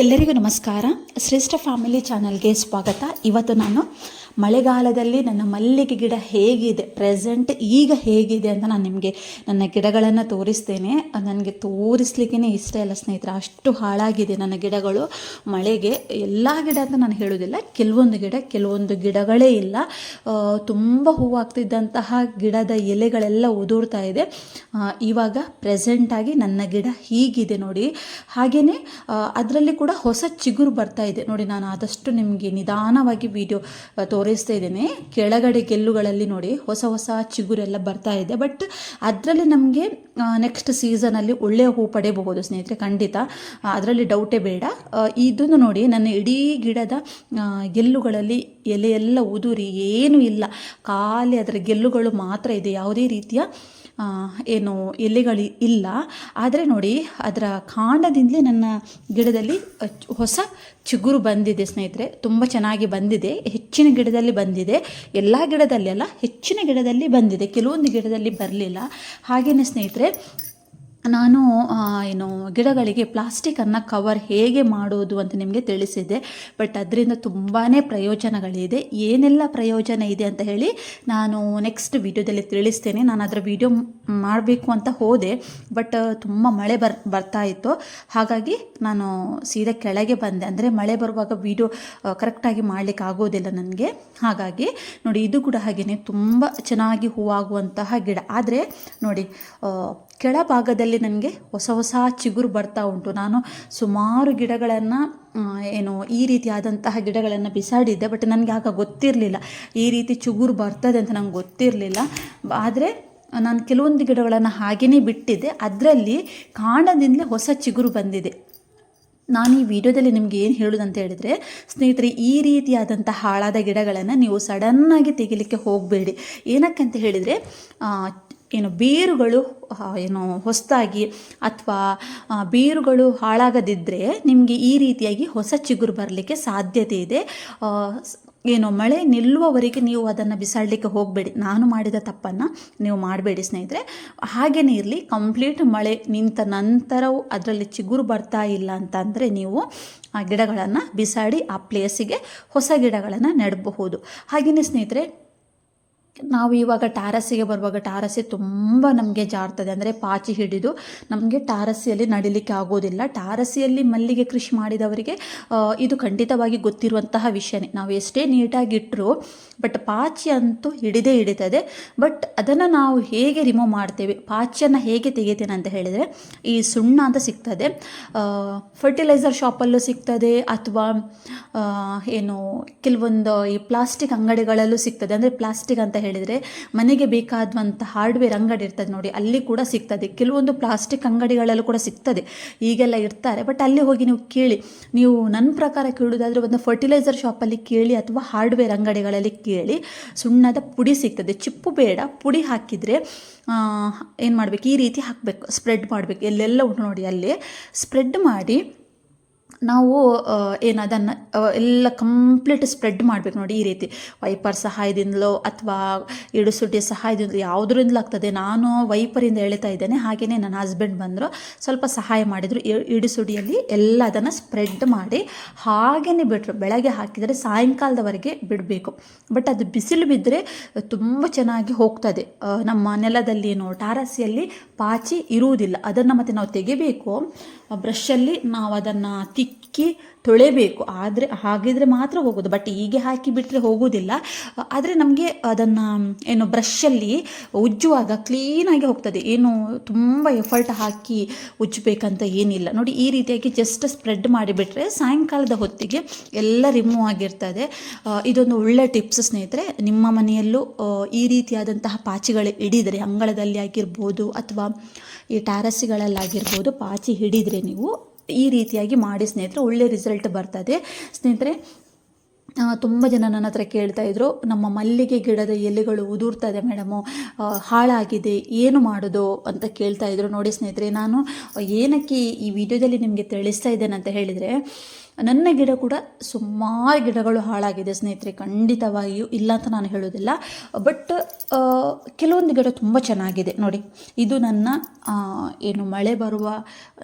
ಎಲ್ಲರಿಗೂ ನಮಸ್ಕಾರ. ಶ್ರೇಷ್ಠ ಫ್ಯಾಮಿಲಿ ಚಾನಲ್ಗೆ ಸ್ವಾಗತ. ಇವತ್ತು ನಾನು ಮಳೆಗಾಲದಲ್ಲಿ ನನ್ನ ಮಲ್ಲಿಗೆ ಗಿಡ ಹೇಗಿದೆ, ಪ್ರೆಸೆಂಟ್ ಈಗ ಹೇಗಿದೆ ಅಂತ ನಾನು ನಿಮಗೆ ನನ್ನ ಗಿಡಗಳನ್ನು ತೋರಿಸ್ತೇನೆ. ನನಗೆ ತೋರಿಸ್ಲಿಕ್ಕೇ ಇಷ್ಟ ಇಲ್ಲ ಸ್ನೇಹಿತರೆ, ಅಷ್ಟು ಹಾಳಾಗಿದೆ ನನ್ನ ಗಿಡಗಳು. ಮಳೆಗೆ ಎಲ್ಲ ಗಿಡ ಅಂತ ನಾನು ಹೇಳೋದಿಲ್ಲ ಕೆಲವೊಂದು ಗಿಡ, ಕೆಲವೊಂದು ಗಿಡಗಳೇ ಇಲ್ಲ. ತುಂಬ ಹೂವಾಗ್ತಿದ್ದಂತಹ ಗಿಡದ ಎಲೆಗಳೆಲ್ಲ ಉದುರ್ತಾ ಇದೆ. ಇವಾಗ ಪ್ರೆಸೆಂಟಾಗಿ ನನ್ನ ಗಿಡ ಹೀಗಿದೆ ನೋಡಿ. ಹಾಗೆಯೇ ಅದರಲ್ಲಿ ಕೂಡ ಹೊಸ ಚಿಗುರು ಬರ್ತಾ ಇದೆ. ನೋಡಿ, ನಾನು ಆದಷ್ಟು ನಿಮಗೆ ನಿಧಾನವಾಗಿ ವಿಡಿಯೋ ತೋರಿಸ್ತಾ ಇದ್ದೇನೆ. ಕೆಳಗಡೆ ಗೆಲ್ಲುಗಳಲ್ಲಿ ನೋಡಿ ಹೊಸ ಹೊಸ ಚಿಗುರೆಲ್ಲ ಬರ್ತಾ ಇದೆ. ಬಟ್ ಅದರಲ್ಲಿ ನಮಗೆ ನೆಕ್ಸ್ಟ್ ಸೀಸನಲ್ಲಿ ಒಳ್ಳೆಯ ಹೂ ಪಡೆಯಬಹುದು ಸ್ನೇಹಿತರೆ, ಖಂಡಿತ. ಅದರಲ್ಲಿ ಡೌಟೇ ಬೇಡ. ಇದನ್ನು ನೋಡಿ ನನ್ನ ಇಡೀ ಗಿಡದ ಗೆಲ್ಲುಗಳಲ್ಲಿ ಎಲೆಯೆಲ್ಲ ಉದುರಿ ಏನೂ ಇಲ್ಲ. ಖಾಲಿ ಅದರ ಗೆಲ್ಲುಗಳು ಮಾತ್ರ ಇದೆ. ಯಾವುದೇ ರೀತಿಯ ಏನು ಎಲೆಗಳು ಇಲ್ಲ. ಆದರೆ ನೋಡಿ, ಅದರ ಕಾಂಡದಿಂದಲೇ ನನ್ನ ಗಿಡದಲ್ಲಿ ಹೊಸ ಚಿಗುರು ಬಂದಿದೆ ಸ್ನೇಹಿತರೆ. ತುಂಬ ಚೆನ್ನಾಗಿ ಬಂದಿದೆ. ಹೆಚ್ಚಿನ ಗಿಡದಲ್ಲಿ ಬಂದಿದೆ. ಎಲ್ಲ ಗಿಡದಲ್ಲಿ ಅಲ್ಲ, ಹೆಚ್ಚಿನ ಗಿಡದಲ್ಲಿ ಬಂದಿದೆ. ಕೆಲವೊಂದು ಗಿಡದಲ್ಲಿ ಬರಲಿಲ್ಲ. ಹಾಗೆಯೇ ಸ್ನೇಹಿತರೆ ನಾನು ಏನು, ಗಿಡಗಳಿಗೆ ಪ್ಲಾಸ್ಟಿಕನ್ನು ಕವರ್ ಹೇಗೆ ಮಾಡೋದು ಅಂತ ನಿಮಗೆ ತಿಳಿಸಿದ್ದೆ. ಬಟ್ ಅದರಿಂದ ತುಂಬಾ ಪ್ರಯೋಜನಗಳಿದೆ. ಏನೆಲ್ಲ ಪ್ರಯೋಜನ ಇದೆ ಅಂತ ಹೇಳಿ ನಾನು ನೆಕ್ಸ್ಟ್ ವಿಡಿಯೋದಲ್ಲಿ ತಿಳಿಸ್ತೇನೆ. ನಾನು ಅದರ ವಿಡಿಯೋ ಮಾಡಬೇಕು ಅಂತ ಹೋದೆ. ಬಟ್ ತುಂಬ ಮಳೆ ಬರ್, ಬರ್ತಾ ಇತ್ತು. ಹಾಗಾಗಿ ನಾನು ಸೀದಾ ಕೆಳಗೆ ಬಂದೆ. ಅಂದರೆ ಮಳೆ ಬರುವಾಗ ವಿಡಿಯೋ ಕರೆಕ್ಟಾಗಿ ಮಾಡಲಿಕ್ಕೆ ಆಗೋದಿಲ್ಲ ನನಗೆ. ಹಾಗಾಗಿ ನೋಡಿ, ಇದು ಕೂಡ ಹಾಗೆಯೇ ತುಂಬ ಚೆನ್ನಾಗಿ ಹೂವಾಗುವಂತಹ ಗಿಡ. ಆದರೆ ನೋಡಿ ಕೆಳಭಾಗದಲ್ಲಿ ನನಗೆ ಹೊಸ ಹೊಸ ಚಿಗುರು ಬರ್ತಾ ಉಂಟು. ನಾನು ಸುಮಾರು ಗಿಡಗಳನ್ನು ಏನು ಈ ರೀತಿಯಾದಂತಹ ಗಿಡಗಳನ್ನು ಬಿಸಾಡಿದ್ದೆ ಬಟ್ ನನಗೆ ಆಗ ಗೊತ್ತಿರಲಿಲ್ಲ. ಈ ರೀತಿ ಚಿಗುರು ಬರ್ತದೆ ಅಂತ ನಂಗೆ ಗೊತ್ತಿರಲಿಲ್ಲ. ಆದರೆ ನಾನು ಕೆಲವೊಂದು ಗಿಡಗಳನ್ನು ಹಾಗೆಯೇ ಬಿಟ್ಟಿದ್ದೆ. ಅದರಲ್ಲಿ ಕಾಂಡದಿಂದಲೇ ಹೊಸ ಚಿಗುರು ಬಂದಿದೆ. ನಾನು ಈ ವಿಡಿಯೋದಲ್ಲಿ ನಿಮಗೆ ಏನು ಹೇಳೋದಂತ ಹೇಳಿದರೆ ಸ್ನೇಹಿತರೆ ಈ ರೀತಿಯಾದಂಥ ಹಾಳಾದ ಗಿಡಗಳನ್ನು ನೀವು ಸಡನ್ನಾಗಿ ತೆಗಿಲಿಕ್ಕೆ ಹೋಗಬೇಡಿ. ಏನಕ್ಕಂತ ಹೇಳಿದರೆ ಆ, ಏನು ಬೇರುಗಳು ಏನು ಹೊಸದಾಗಿ ಅಥವಾ ಬೇರುಗಳು ಹಾಳಾಗದಿದ್ದರೆ ನಿಮಗೆ ಈ ರೀತಿಯಾಗಿ ಹೊಸ ಚಿಗುರು ಬರಲಿಕ್ಕೆ ಸಾಧ್ಯತೆ ಇದೆ. ಏನು ಮಳೆ ನಿಲ್ಲುವವರೆಗೆ ನೀವು ಅದನ್ನು ಬಿಸಾಡಲಿಕ್ಕೆ ಹೋಗಬೇಡಿ. ನಾನು ಮಾಡಿದ ತಪ್ಪನ್ನು ನೀವು ಮಾಡಬೇಡಿ ಸ್ನೇಹಿತರೆ. ಹಾಗೇನೇ ಇರಲಿ, ಕಂಪ್ಲೀಟ್ ಮಳೆ ನಿಂತ ನಂತರವೂ ಅದರಲ್ಲಿ ಚಿಗುರು ಬರ್ತಾ ಇಲ್ಲ ಅಂತಂದರೆ ನೀವು ಆ ಗಿಡಗಳನ್ನು ಬಿಸಾಡಿ ಆ ಪ್ಲೇಸಿಗೆ ಹೊಸ ಗಿಡಗಳನ್ನು ನೆಡಬಹುದು. ಹಾಗೆಯೇ ಸ್ನೇಹಿತರೆ ನಾವು ಇವಾಗ ಟಾರಸಿಗೆ ಬರುವಾಗ ಟಾರಸಿ ತುಂಬ ನಮಗೆ ಜಾರ್ತದೆ. ಅಂದರೆ ಪಾಚಿ ಹಿಡಿದು ನಮಗೆ ಟಾರಸ್ಸಿಯಲ್ಲಿ ನಡಿಲಿಕ್ಕೆ ಆಗೋದಿಲ್ಲ. ಟಾರಸಿಯಲ್ಲಿ ಮಲ್ಲಿಗೆ ಕೃಷಿ ಮಾಡಿದವರಿಗೆ ಇದು ಖಂಡಿತವಾಗಿ ಗೊತ್ತಿರುವಂತಹ ವಿಷಯನೇ. ನಾವು ಎಷ್ಟೇ ನೀಟಾಗಿ ಇಟ್ಟರು ಬಟ್ ಪಾಚಿ ಅಂತೂ ಹಿಡಿದೇ ಹಿಡಿತದೆ. ಬಟ್ ಅದನ್ನು ನಾವು ಹೇಗೆ ರಿಮೂವ್ ಮಾಡ್ತೇವೆ, ಪಾಚಿಯನ್ನು ಹೇಗೆ ತೆಗಿತೇನೆ ಅಂತ ಹೇಳಿದರೆ, ಈ ಸುಣ್ಣ ಅಂತ ಸಿಗ್ತದೆ. ಫರ್ಟಿಲೈಸರ್ ಶಾಪಲ್ಲೂ ಸಿಗ್ತದೆ, ಅಥವಾ ಏನು, ಕೆಲವೊಂದು ಈ ಪ್ಲಾಸ್ಟಿಕ್ ಅಂಗಡಿಗಳಲ್ಲೂ ಸಿಗ್ತದೆ. ಅಂದರೆ ಪ್ಲಾಸ್ಟಿಕ್ ಅಂತ ಹೇಳಿದರೆ ಮನೆಗೆ ಬೇಕಾದಂಥ ಹಾರ್ಡ್ವೇರ್ ಅಂಗಡಿ ಇರ್ತದೆ ನೋಡಿ, ಅಲ್ಲಿ ಕೂಡ ಸಿಗ್ತದೆ. ಕೆಲವೊಂದು ಪ್ಲಾಸ್ಟಿಕ್ ಅಂಗಡಿಗಳಲ್ಲೂ ಕೂಡ ಸಿಗ್ತದೆ. ಈಗೆಲ್ಲ ಇರ್ತಾರೆ. ಬಟ್ ಅಲ್ಲಿ ಹೋಗಿ ನೀವು ಕೇಳಿ, ನೀವು ನನ್ನ ಪ್ರಕಾರ ಕೇಳುವುದಾದ್ರೆ ಒಂದು ಫರ್ಟಿಲೈಸರ್ ಶಾಪಲ್ಲಿ ಕೇಳಿ ಅಥವಾ ಹಾರ್ಡ್ವೇರ್ ಅಂಗಡಿಗಳಲ್ಲಿ ಕೇಳಿ, ಸುಣ್ಣದ ಪುಡಿ ಸಿಗ್ತದೆ. ಚಿಪ್ಪು ಬೇಡ, ಪುಡಿ ಹಾಕಿದರೆ ಏನು ಮಾಡಬೇಕು? ಈ ರೀತಿ ಹಾಕಬೇಕು ಸ್ಪ್ರೆಡ್ ಮಾಡಬೇಕು. ಎಲ್ಲೆಲ್ಲ ಉಂಟು ನೋಡಿ ಅಲ್ಲಿ. ಸ್ಪ್ರೆಡ್ ಮಾಡಿ ನಾವು ಏನು ಅದನ್ನು ಎಲ್ಲ ಕಂಪ್ಲೀಟ್ ಸ್ಪ್ರೆಡ್ ಮಾಡಬೇಕು ನೋಡಿ ಈ ರೀತಿ. ವೈಪರ್ ಸಹಾಯದಿಂದಲೋ ಅಥವಾ ಇಡುಸುಡ್ಡಿಯ ಸಹಾಯದಿಂದಲೋ ಯಾವುದರಿಂದಲೂ ಆಗ್ತದೆ. ನಾನು ವೈಪರಿಂದ ಎಳಿತಾ ಇದ್ದೇನೆ. ಹಾಗೆಯೇ ನನ್ನ ಹಸ್ಬೆಂಡ್ ಬಂದರು. ಸ್ವಲ್ಪ ಸಹಾಯ ಮಾಡಿದರು. ಇಡುಸುಡಿಯಲ್ಲಿ ಎಲ್ಲ ಅದನ್ನು ಸ್ಪ್ರೆಡ್ ಮಾಡಿ ಹಾಗೇ ಬಿಟ್ಟರು ಬೆಳಗ್ಗೆ ಹಾಕಿದರೆ ಸಾಯಂಕಾಲದವರೆಗೆ ಬಿಡಬೇಕು. ಬಟ್ ಅದು ಬಿಸಿಲು ಬಿದ್ದರೆ ತುಂಬ ಚೆನ್ನಾಗಿ ಹೋಗ್ತದೆ. ನಮ್ಮ ನೆಲದಲ್ಲಿ ಏನು ಟಾರಸಿಯಲ್ಲಿ ಪಾಚಿ ಇರುವುದಿಲ್ಲ. ಅದನ್ನು ಮತ್ತೆ ನಾವು ತೆಗಿಬೇಕು. ಬ್ರಷಲ್ಲಿ ನಾವು ಅದನ್ನು ತಿಕ್ಕಿ ತೊಳೆಬೇಕು. ಆದರೆ ಹಾಗಿದ್ರೆ ಮಾತ್ರ ಹೋಗೋದು. ಬಟ್ ಹೀಗೆ ಹಾಕಿ ಬಿಟ್ಟರೆ ಹೋಗೋದಿಲ್ಲ. ಆದರೆ ನಮಗೆ ಅದನ್ನು, ಏನು ಬ್ರಷಲ್ಲಿ ಉಜ್ಜುವಾಗ ಕ್ಲೀನಾಗಿ ಹೋಗ್ತದೆ. ಏನು ತುಂಬ ಎಫರ್ಟ್ ಹಾಕಿ ಉಜ್ಜಬೇಕಂತ ಏನಿಲ್ಲ. ನೋಡಿ, ಈ ರೀತಿಯಾಗಿ ಜಸ್ಟ್ ಸ್ಪ್ರೆಡ್ ಮಾಡಿಬಿಟ್ರೆ ಸಾಯಂಕಾಲದ ಹೊತ್ತಿಗೆ ಎಲ್ಲ ರಿಮೂವ್ ಆಗಿರ್ತದೆ. ಇದೊಂದು ಒಳ್ಳೆ ಟಿಪ್ಸ್ ಸ್ನೇಹಿತರೆ. ನಿಮ್ಮ ಮನೆಯಲ್ಲೂ ಈ ರೀತಿಯಾದಂತಹ ಪಾಚಿಗಳು ಹಿಡಿದರೆ, ಅಂಗಳದಲ್ಲಿ ಆಗಿರ್ಬೋದು ಅಥವಾ ಈ ಟ್ಯಾರಸಿಗಳಲ್ಲಾಗಿರ್ಬೋದು ಪಾಚಿ ಹಿಡಿದರೆ ನೀವು ಈ ರೀತಿಯಾಗಿ ಮಾಡಿ ಸ್ನೇಹಿತರೆ ಒಳ್ಳೆ ರಿಸಲ್ಟ್ ಬರ್ತದೆ. ಸ್ನೇಹಿತರೆ ತುಂಬ ಜನ ನನ್ನ ಹತ್ರ ಕೇಳ್ತಾ ಇದ್ರು, ನಮ್ಮ ಮಲ್ಲಿಗೆ ಗಿಡದ ಎಲೆಗಳು ಉದುರ್ತಾ ಇದೆ ಮೇಡಮು ಹಾಳಾಗಿದೆ, ಏನು ಮಾಡೋದು ಅಂತ ಕೇಳ್ತಾ ಇದ್ರು. ನೋಡಿ ಸ್ನೇಹಿತರೆ, ನಾನು ಏನಕ್ಕೆ ಈ ವಿಡಿಯೋದಲ್ಲಿ ನಿಮಗೆ ತಿಳಿಸ್ತಾ ಇದ್ದೇನೆ ಅಂತ ಹೇಳಿದರೆ, ನನ್ನ ಗಿಡ ಕೂಡ ಸುಮಾರು ಗಿಡಗಳು ಹಾಳಾಗಿದೆ ಸ್ನೇಹಿತರೆ, ಖಂಡಿತವಾಗಿಯೂ ಇಲ್ಲ ಅಂತ ನಾನು ಹೇಳೋದಿಲ್ಲ ಬಟ್ ಕೆಲವೊಂದು ಗಿಡ ತುಂಬ ಚೆನ್ನಾಗಿದೆ. ನೋಡಿ, ಇದು ನನ್ನ ಏನು ಮಳೆ ಬರುವ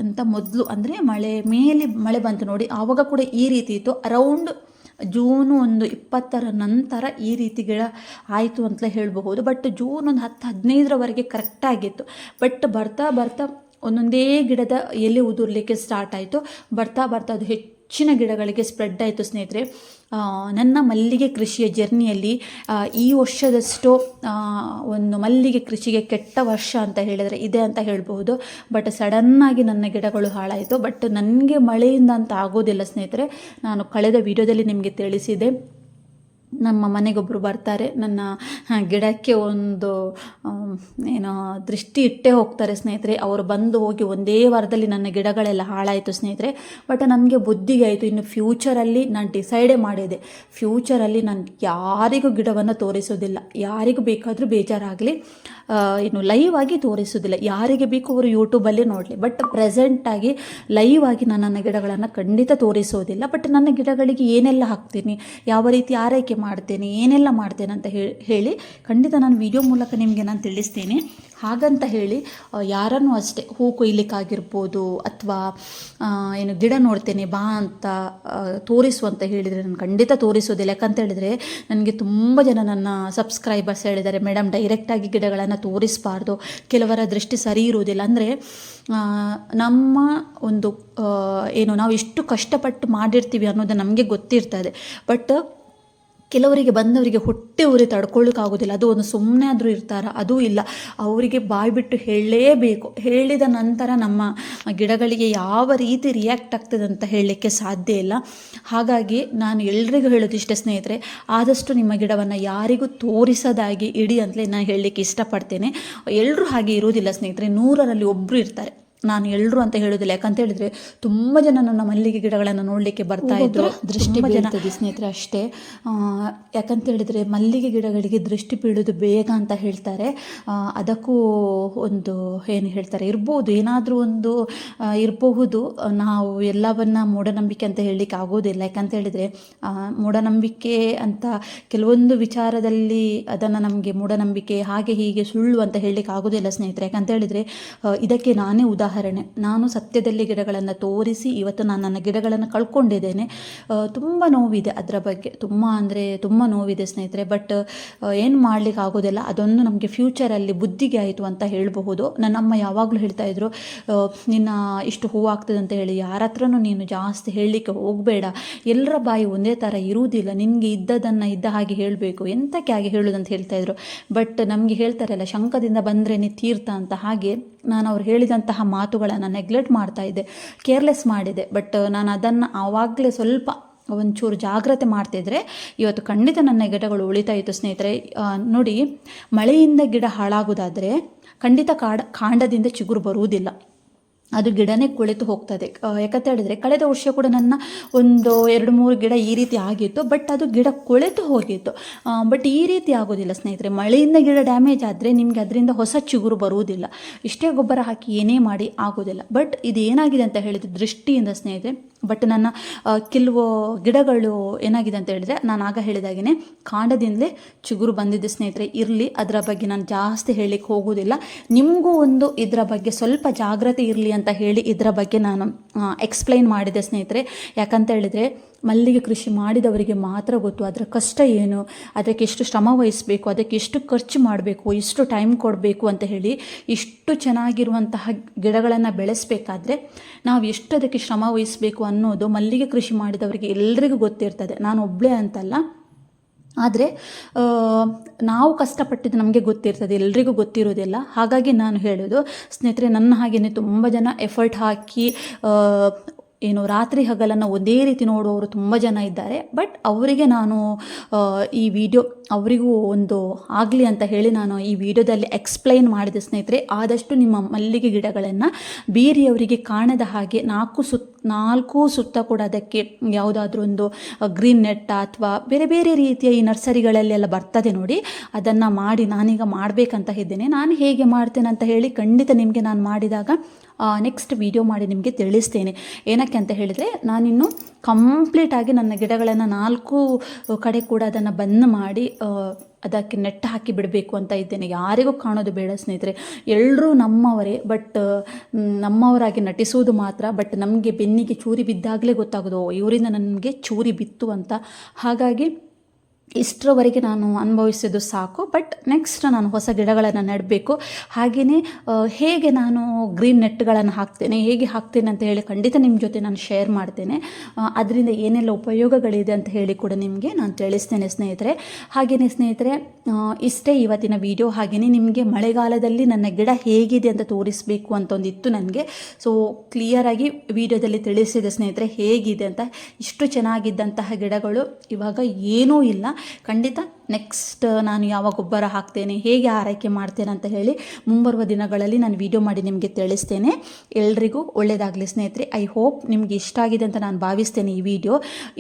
ಅಂತ ಮೊದಲು, ಅಂದರೆ ಮಳೆ ಮೇಲೆ ಮಳೆ ಬಂತು ನೋಡಿ, ಆವಾಗ ಕೂಡ ಈ ರೀತಿ ಇತ್ತು. ಅರೌಂಡ್ ಜೂನು ಒಂದು ಇಪ್ಪತ್ತರ ನಂತರ ಈ ರೀತಿ ಗಿಡ ಆಯಿತು ಅಂತಲೇ ಹೇಳಬಹುದು. ಬಟ್ ಜೂನ್ ಒಂದು ಹತ್ತು ಹದಿನೈದರವರೆಗೆ ಕರೆಕ್ಟಾಗಿತ್ತು ಬಟ್ ಬರ್ತಾ ಬರ್ತಾ ಒಂದೊಂದೇ ಗಿಡದ ಎಲೆ ಉದುರ್ಲಿಕ್ಕೆ ಸ್ಟಾರ್ಟ್ ಆಯಿತು. ಬರ್ತಾ ಬರ್ತಾ ಅದು ಹೆಚ್ಚಿನ ಗಿಡಗಳಿಗೆ ಸ್ಪ್ರೆಡ್ ಆಯಿತು ಸ್ನೇಹಿತರೆ. ನನ್ನ ಮಲ್ಲಿಗೆ ಕೃಷಿಯ ಜರ್ನಿಯಲ್ಲಿ ಈ ವರ್ಷದಷ್ಟು ಒಂದು ಮಲ್ಲಿಗೆ ಕೃಷಿಗೆ ಕೆಟ್ಟ ವರ್ಷ ಅಂತ ಹೇಳಿದರೆ ಇದೆ ಅಂತ ಹೇಳ್ಬೋದು ಬಟ್ ಸಡನ್ನಾಗಿ ನನ್ನ ಗಿಡಗಳು ಹಾಳಾಯಿತು. ಬಟ್ ನನಗೆ ಮಳೆಯಿಂದ ಅಂತ ಆಗೋದಿಲ್ಲ ಸ್ನೇಹಿತರೆ. ನಾನು ಕಳೆದ ವಿಡಿಯೋದಲ್ಲಿ ನಿಮಗೆ ತಿಳಿಸಿದೆ. ನಮ್ಮ ಮನೆಗೊಬ್ಬರು ಬರ್ತಾರೆ. ನನ್ನ ಗಿಡಕ್ಕೆ ಒಂದು ಏನೋ ದೃಷ್ಟಿ ಇಟ್ಟೇ ಹೋಗ್ತಾರೆ ಸ್ನೇಹಿತರೆ. ಅವರು ಬಂದು ಹೋಗಿ ಒಂದೇ ವಾರದಲ್ಲಿ ನನ್ನ ಗಿಡಗಳೆಲ್ಲ ಹಾಳಾಯಿತು ಸ್ನೇಹಿತರೆ. ಬಟ್ ನನಗೆ ಬುದ್ಧಿಗೆ ಆಯಿತು. ಇನ್ನು ಫ್ಯೂಚರಲ್ಲಿ ನಾನು ಡಿಸೈಡೇ ಮಾಡಿದೆ. ಫ್ಯೂಚರಲ್ಲಿ ನಾನು ಯಾರಿಗೂ ಗಿಡವನ್ನು ತೋರಿಸೋದಿಲ್ಲ. ಯಾರಿಗೂ ಬೇಕಾದರೂ ಬೇಜಾರಾಗಲಿ. ಏನು ಲೈವ್ ಆಗಿ ತೋರಿಸೋದಿಲ್ಲ. ಯಾರಿಗೆ ಬೇಕು ಅವರು ಯೂಟ್ಯೂಬಲ್ಲಿ ನೋಡಲಿ. ಬಟ್ ಪ್ರೆಸೆಂಟಾಗಿ ಲೈವ್ ಆಗಿ ನಾನು ನನ್ನ ಗಿಡಗಳನ್ನು ಖಂಡಿತ ತೋರಿಸೋದಿಲ್ಲ. ಬಟ್ ನನ್ನ ಗಿಡಗಳಿಗೆ ಏನೆಲ್ಲ ಹಾಕ್ತೀನಿ? ಯಾವ ರೀತಿ ಆರೈಕೆ ಮಾಡ್ತೇನೆ? ಏನೆಲ್ಲ ಮಾಡ್ತೇನೆ ಅಂತ ಹೇಳಿ ಖಂಡಿತ ನಾನು ವಿಡಿಯೋ ಮೂಲಕ ನಿಮಗೆ ನಾನು ತಿಳಿಸ್ತೇನೆ ಹಾಗಂತ ಹೇಳಿ ಯಾರನ್ನು ಯಾರನ್ನೂ ಅಷ್ಟೇ ಹೂ ಕೊಯ್ಲಿಕ್ಕಾಗಿರ್ಬೋದು ಅಥವಾ ಏನು ಗಿಡ ನೋಡ್ತೇನೆ ಬಾ ಅಂತ ತೋರಿಸು ಅಂತ ಹೇಳಿದರೆ ನಾನು ಖಂಡಿತ ತೋರಿಸೋದಿಲ್ಲ. ಯಾಕಂತ ಹೇಳಿದರೆ, ನನಗೆ ತುಂಬ ಜನ ನನ್ನ ಸಬ್ಸ್ಕ್ರೈಬರ್ಸ್ ಹೇಳಿದ್ದಾರೆ ಮೇಡಮ್ ಡೈರೆಕ್ಟಾಗಿ ಗಿಡಗಳನ್ನು ತೋರಿಸಬಾರ್ದು. ಕೆಲವರ ದೃಷ್ಟಿ ಸರಿ ಇರುವುದಿಲ್ಲ. ಅಂದರೆ ನಮ್ಮ ಒಂದು ಏನು ನಾವು ಎಷ್ಟು ಕಷ್ಟಪಟ್ಟು ಮಾಡಿರ್ತೀವಿ ಅನ್ನೋದು ನಮಗೆ ಗೊತ್ತಿರ್ತದೆ ಬಟ್ ಕೆಲವರಿಗೆ ಬಂದವರಿಗೆ ಹೊಟ್ಟೆ ಉರಿ ತಡ್ಕೊಳ್ಳೋಕ್ಕಾಗೋದಿಲ್ಲ. ಅದು ಒಂದು ಸುಮ್ಮನೆ ಆದರೂ ಇರ್ತಾರ? ಅದೂ ಇಲ್ಲ. ಅವರಿಗೆ ಬಾಯಿ ಬಿಟ್ಟು ಹೇಳಲೇಬೇಕು. ಹೇಳಿದ ನಂತರ ನಮ್ಮ ಗಿಡಗಳಿಗೆ ಯಾವ ರೀತಿ ರಿಯಾಕ್ಟ್ ಆಗ್ತದೆ ಅಂತ ಹೇಳಲಿಕ್ಕೆ ಸಾಧ್ಯ ಇಲ್ಲ. ಹಾಗಾಗಿ ನಾನು ಎಲ್ರಿಗೂ ಹೇಳೋದು ಇಷ್ಟೇ ಸ್ನೇಹಿತರೆ, ಆದಷ್ಟು ನಿಮ್ಮ ಗಿಡವನ್ನು ಯಾರಿಗೂ ತೋರಿಸದಾಗಿ ಇಡಿ ಅಂತಲೇ ನಾನು ಹೇಳಲಿಕ್ಕೆ ಇಷ್ಟಪಡ್ತೇನೆ. ಎಲ್ಲರೂ ಹಾಗೆ ಇರೋದಿಲ್ಲ ಸ್ನೇಹಿತರೆ. ನೂರರಲ್ಲಿ ಒಬ್ಬರು ಇರ್ತಾರೆ. ನಾನು ಎಲ್ಲರೂ ಅಂತ ಹೇಳೋದಿಲ್ಲ. ಯಾಕಂತ ಹೇಳಿದ್ರೆ ತುಂಬ ಜನ ನನ್ನ ಮಲ್ಲಿಗೆ ಗಿಡಗಳನ್ನು ನೋಡಲಿಕ್ಕೆ ಬರ್ತಾ ಇದ್ರು. ದೃಷ್ಟಿ ಬೀಳ್ತದೆ ಸ್ನೇಹಿತರೆ ಅಷ್ಟೇ. ಆ, ಯಾಕಂತ ಹೇಳಿದ್ರೆ ಮಲ್ಲಿಗೆ ಗಿಡಗಳಿಗೆ ದೃಷ್ಟಿ ಬೀಳೋದು ಬೇಗ ಅಂತ ಹೇಳ್ತಾರೆ. ಅದಕ್ಕೂ ಒಂದು ಏನು ಹೇಳ್ತಾರೆ ಇರ್ಬೋದು ಏನಾದರೂ ಒಂದು ಇರಬಹುದು. ನಾವು ಎಲ್ಲವನ್ನ ಮೂಢನಂಬಿಕೆ ಅಂತ ಹೇಳಲಿಕ್ಕೆ ಆಗೋದಿಲ್ಲ. ಯಾಕಂತ ಹೇಳಿದರೆ ಮೂಢನಂಬಿಕೆ ಅಂತ ಕೆಲವೊಂದು ವಿಚಾರದಲ್ಲಿ ಅದನ್ನು ನಮಗೆ ಮೂಢನಂಬಿಕೆ ಹಾಗೆ ಹೀಗೆ ಸುಳ್ಳು ಅಂತ ಹೇಳಲಿಕ್ಕೆ ಆಗೋದಿಲ್ಲ ಸ್ನೇಹಿತರೆ. ಯಾಕಂತ ಹೇಳಿದರೆ ಇದಕ್ಕೆ ನಾನೇ ಉದಾಹರಣೆ ನಾನು ಸತ್ಯದಲ್ಲಿ ಗಿಡಗಳನ್ನು ತೋರಿಸಿ ಇವತ್ತು ನಾನು ನನ್ನ ಗಿಡಗಳನ್ನು ಕಳ್ಕೊಂಡಿದ್ದೇನೆ. ತುಂಬ ನೋವಿದೆ ಅದರ ಬಗ್ಗೆ. ತುಂಬ ಅಂದರೆ ತುಂಬ ನೋವಿದೆ ಸ್ನೇಹಿತರೆ. ಬಟ್ ಏನು ಮಾಡಲಿಕ್ಕೆ ಆಗೋದಿಲ್ಲ. ಅದೊಂದು ನಮಗೆ ಫ್ಯೂಚರಲ್ಲಿ ಬುದ್ಧಿಗೆ ಆಯಿತು ಅಂತ ಹೇಳಬಹುದು. ನನ್ನಮ್ಮ ಯಾವಾಗಲೂ ಹೇಳ್ತಾ ಇದ್ರು ನಿನ್ನ ಇಷ್ಟು ಹೂವು ಆಗ್ತದೆ ಅಂತ ಹೇಳಿ. ಯಾರ ಹತ್ರನೂ ನೀನು ಜಾಸ್ತಿ ಹೇಳಲಿಕ್ಕೆ ಹೋಗಬೇಡ. ಎಲ್ಲರ ಬಾಯಿ ಒಂದೇ ಥರ ಇರುವುದಿಲ್ಲ. ನಿನಗೆ ಇದ್ದದನ್ನು ಇದ್ದ ಹಾಗೆ ಹೇಳಬೇಕು. ಎಂತಕ್ಕೆ ಹಾಗೆ ಹೇಳೋದಂತ ಹೇಳ್ತಾ ಇದ್ರು. ಬಟ್, ನಮಗೆ ಹೇಳ್ತಾರಲ್ಲ ಶಂಕದಿಂದ ಬಂದರೆ ನೀ ತೀರ್ಥ ಅಂತ. ಹಾಗೆ ನಾನು ಅವ್ರು ಹೇಳಿದಂತಹ ಮಾತುಗಳನ್ನು ನೆಗ್ಲೆಕ್ಟ್ ಮಾಡ್ತಾ ಇದ್ದೆ ಕೇರ್ಲೆಸ್ ಮಾಡಿದೆ. ಬಟ್ ನಾನು ಅದನ್ನು ಆವಾಗಲೇ ಸ್ವಲ್ಪ ಒಂಚೂರು ಜಾಗ್ರತೆ ಮಾಡ್ತಿದ್ರೆ ಇವತ್ತು ಖಂಡಿತ ನನ್ನ ಗಿಡಗಳು ಉಳಿತಾ ಇತ್ತು ಸ್ನೇಹಿತರೆ. ನೋಡಿ ಮಳೆಯಿಂದ ಗಿಡ ಹಾಳಾಗೋದಾದರೆ ಖಂಡಿತ ಕಾಡ, ಕಾಂಡದಿಂದ ಚಿಗುರು ಬರುವುದಿಲ್ಲ. ಅದು ಗಿಡನೇ ಕುಳಿತು ಹೋಗ್ತದೆ. ಯಾಕಂತ ಹೇಳಿದ್ರೆ ಕಳೆದ ವರ್ಷ ಕೂಡ ನನ್ನ ಒಂದು ಎರಡು ಮೂರು ಗಿಡ ಈ ರೀತಿ ಆಗಿತ್ತು, ಬಟ್ ಅದು ಗಿಡ ಕೊಳೆತು ಹೋಗಿತ್ತು. ಬಟ್ ಈ ರೀತಿ ಆಗೋದಿಲ್ಲ ಸ್ನೇಹಿತರೆ. ಮಳೆಯಿಂದ ಗಿಡ ಡ್ಯಾಮೇಜ್ ಆದರೆ ನಿಮಗೆ ಅದರಿಂದ ಹೊಸ ಚಿಗುರು ಬರುವುದಿಲ್ಲ. ಇಷ್ಟೇ ಗೊಬ್ಬರ ಹಾಕಿ ಏನೇ ಮಾಡಿ ಆಗೋದಿಲ್ಲ. ಬಟ್ ಇದು ಏನಾಗಿದೆ ಅಂತ ಹೇಳಿದ್ರೆ ದೃಷ್ಟಿಯಿಂದ ಸ್ನೇಹಿತರೆ, ಬಟ್ ನನ್ನ ಕೆಲವು ಗಿಡಗಳು ಏನಾಗಿದೆ ಅಂತ ಹೇಳಿದ್ರೆ ನಾನು ಆಗ ಹೇಳಿದಾಗೇ ಕಾಂಡದಿಂದಲೇ ಚಿಗುರು ಬಂದಿದ್ದೆ ಸ್ನೇಹಿತರೆ. ಇರಲಿ, ಅದರ ಬಗ್ಗೆ ನಾನು ಜಾಸ್ತಿ ಹೇಳಲಿಕ್ಕೆ ಹೋಗೋದಿಲ್ಲ ನಿಮಗೂ ಒಂದು ಇದರ ಬಗ್ಗೆ ಸ್ವಲ್ಪ ಜಾಗ್ರತೆ ಇರಲಿ ಅಂತ ಹೇಳಿ ಇದರ ಬಗ್ಗೆ ನಾನು ಎಕ್ಸ್ಪ್ಲೈನ್ ಮಾಡಿದೆ ಸ್ನೇಹಿತರೆ. ಯಾಕಂತ ಹೇಳಿದರೆ, ಮಲ್ಲಿಗೆ ಕೃಷಿ ಮಾಡಿದವರಿಗೆ ಮಾತ್ರ ಗೊತ್ತು ಅದರ ಕಷ್ಟ ಏನು, ಅದಕ್ಕೆ ಎಷ್ಟು ಶ್ರಮ ವಹಿಸಬೇಕು, ಅದಕ್ಕೆ ಎಷ್ಟು ಖರ್ಚು ಮಾಡಬೇಕು ಎಷ್ಟು ಟೈಮ್ ಕೊಡಬೇಕು ಅಂತ ಹೇಳಿ ಇಷ್ಟು ಚೆನ್ನಾಗಿರುವಂತಹ ಗಿಡಗಳನ್ನು ಬೆಳೆಸಬೇಕಾದ್ರೆ ನಾವು ಎಷ್ಟು ಅದಕ್ಕೆ ಶ್ರಮ ವಹಿಸಬೇಕು ಅನ್ನೋದು ಮಲ್ಲಿಗೆ ಕೃಷಿ ಮಾಡಿದವರಿಗೆ ಎಲ್ಲರಿಗೂ ಗೊತ್ತಿರ್ತದೆ. ನಾನು ಒಬ್ಬಳೇ ಅಂತಲ್ಲ. ಆದರೆ ನಾವು ಕಷ್ಟಪಟ್ಟಿದ್ದು ನಮಗೆ ಗೊತ್ತಿರ್ತದೆ, ಎಲ್ರಿಗೂ ಗೊತ್ತಿರೋದಿಲ್ಲ. ಹಾಗಾಗಿ ನಾನು ಹೇಳೋದು, ಸ್ನೇಹಿತರೆ, ನನ್ನ ಹಾಗೆಯೇ ತುಂಬ ಜನ ಎಫರ್ಟ್ ಹಾಕಿ ಏನು ರಾತ್ರಿ ಹಗಲನ್ನು ಒಂದೇ ರೀತಿ ನೋಡುವವರು ತುಂಬ ಜನ ಇದ್ದಾರೆ. ಬಟ್ ಅವರಿಗೆ ನಾನು ಈ ವಿಡಿಯೋ ಅವರಿಗೂ ಒಂದು ಆಗಲಿ ಅಂತ ಹೇಳಿ ನಾನು ಈ ವಿಡಿಯೋದಲ್ಲಿ ಎಕ್ಸ್ಪ್ಲೈನ್ ಮಾಡಿದೆ ಸ್ನೇಹಿತರೆ. ಆದಷ್ಟು ನಿಮ್ಮ ಮಲ್ಲಿಗೆ ಗಿಡಗಳನ್ನು ಬೇರೆಯವರಿಗೆ ಕಾಣದ ಹಾಗೆ ನಾಲ್ಕು ಸುತ್ತ ನಾಲ್ಕು ಸುತ್ತ ಕೂಡ ಅದಕ್ಕೆ ಯಾವುದಾದ್ರೂ ಒಂದು ಗ್ರೀನ್ ನೆಟ್ ಅಥವಾ ಬೇರೆ ಬೇರೆ ರೀತಿಯ ಈ ನರ್ಸರಿಗಳಲ್ಲೆಲ್ಲ ಬರ್ತದೆ ನೋಡಿ. ಅದನ್ನು ಮಾಡಿ ನಾನೀಗ ಮಾಡಬೇಕಂತ ಇದ್ದೇನೆ. ನಾನು ಹೇಗೆ ಮಾಡ್ತೇನೆ ಅಂತ ಹೇಳಿ ಖಂಡಿತ ನಿಮಗೆ ನಾನು ಮಾಡಿದಾಗ ನೆಕ್ಸ್ಟ್ ವಿಡಿಯೋ ಮಾಡಿ ನಿಮಗೆ ತಿಳಿಸ್ತೇನೆ. ಏನಕ್ಕೆ ಅಂತ ಹೇಳಿದರೆ, ನಾನಿನ್ನು ಕಂಪ್ಲೀಟಾಗಿ ನನ್ನ ಗಿಡಗಳನ್ನು ನಾಲ್ಕು ಕಡೆ ಕೂಡ ಅದನ್ನು ಬಂದ್ ಮಾಡಿ ಅದಕ್ಕೆ ನೆಟ್ ಹಾಕಿ ಬಿಡಬೇಕು ಅಂತ ಇದ್ದೇನೆ. ಯಾರಿಗೂ ಕಾಣೋದು ಬೇಡ ಸ್ನೇಹಿತರೆ. ಎಲ್ಲರೂ ನಮ್ಮವರೇ, ಬಟ್ ನಮ್ಮವರಾಗಿ ನಟಿಸುವುದು ಮಾತ್ರ, ಬಟ್ ನಮಗೆ ಬೆನ್ನಿಗೆ ಚೂರಿ ಬಿದ್ದಾಗಲೇ ಗೊತ್ತಾಗೋದು ಇವರಿಂದ ನನಗೆ ಚೂರಿ ಬಿತ್ತು ಅಂತ. ಹಾಗಾಗಿ ಇಷ್ಟರವರೆಗೆ ನಾನು ಅನುಭವಿಸಿದ್ದು ಸಾಕು. ಬಟ್ ನೆಕ್ಸ್ಟ್ ನಾನು ಹೊಸ ಗಿಡಗಳನ್ನು ನೆಡಬೇಕು. ಹಾಗೆಯೇ ಹೇಗೆ ನಾನು ಗ್ರೀನ್ ನೆಟ್ಗಳನ್ನು ಹಾಕ್ತೇನೆ, ಹೇಗೆ ಹಾಕ್ತೇನೆ ಅಂತ ಹೇಳಿ ಖಂಡಿತ ನಿಮ್ಮ ಜೊತೆ ನಾನು ಶೇರ್ ಮಾಡ್ತೇನೆ. ಅದರಿಂದ ಏನೆಲ್ಲ ಉಪಯೋಗಗಳಿದೆ ಅಂತ ಹೇಳಿ ಕೂಡ ನಿಮಗೆ ನಾನು ತಿಳಿಸ್ತೇನೆ ಸ್ನೇಹಿತರೆ. ಹಾಗೆಯೇ ಸ್ನೇಹಿತರೆ ಇಷ್ಟೇ ಇವತ್ತಿನ ವಿಡಿಯೋ ಹಾಗೆಯೇ ನಿಮಗೆ ಮಳೆಗಾಲದಲ್ಲಿ ನನ್ನ ಗಿಡ ಹೇಗಿದೆ ಅಂತ ತೋರಿಸಬೇಕು ಅಂತ ಒಂದಿತ್ತು ನನಗೆ ಸೊ ಕ್ಲಿಯರಾಗಿ ವಿಡಿಯೋದಲ್ಲಿ ತಿಳಿಸಿದೆ ಸ್ನೇಹಿತರೆ, ಹೇಗಿದೆ ಅಂತ. ಇಷ್ಟು ಚೆನ್ನಾಗಿದ್ದಂತಹ ಗಿಡಗಳು ಇವಾಗ ಏನೂ ಇಲ್ಲ. ಖಂಡಿತ ನೆಕ್ಸ್ಟ್ ನಾನು ಯಾವ ಗೊಬ್ಬರ ಹಾಕ್ತೇನೆ, ಹೇಗೆ ಆರೈಕೆ ಮಾಡ್ತೇನೆ ಅಂತ ಹೇಳಿ ಮುಂಬರುವ ದಿನಗಳಲ್ಲಿ ನಾನು ವಿಡಿಯೋ ಮಾಡಿ ನಿಮಗೆ ತಿಳಿಸ್ತೇನೆ. ಎಲ್ರಿಗೂ ಒಳ್ಳೆಯದಾಗಲಿ ಸ್ನೇಹಿತರೆ. ಐ ಹೋಪ್ ನಿಮಗೆ ಇಷ್ಟ ಆಗಿದೆ ಅಂತ ನಾನು ಭಾವಿಸ್ತೇನೆ ಈ ವಿಡಿಯೋ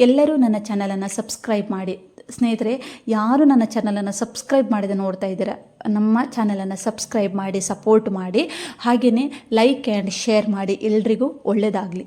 ಎಲ್ಲರೂ ನನ್ನ ಚಾನಲನ್ನು ಸಬ್ಸ್ಕ್ರೈಬ್ ಮಾಡಿ. ಸ್ನೇಹಿತರೆ, ಯಾರು ನನ್ನ ಚಾನಲನ್ನು ಸಬ್ಸ್ಕ್ರೈಬ್ ಮಾಡಿದೆ ನೋಡ್ತಾ ಇದ್ದೀರಾ, ನಮ್ಮ ಚಾನಲನ್ನು ಸಬ್ಸ್ಕ್ರೈಬ್ ಮಾಡಿ ಸಪೋರ್ಟ್ ಮಾಡಿ. ಹಾಗೆಯೇ ಲೈಕ್ ಆ್ಯಂಡ್ ಶೇರ್ ಮಾಡಿ. ಎಲ್ರಿಗೂ ಒಳ್ಳೆಯದಾಗಲಿ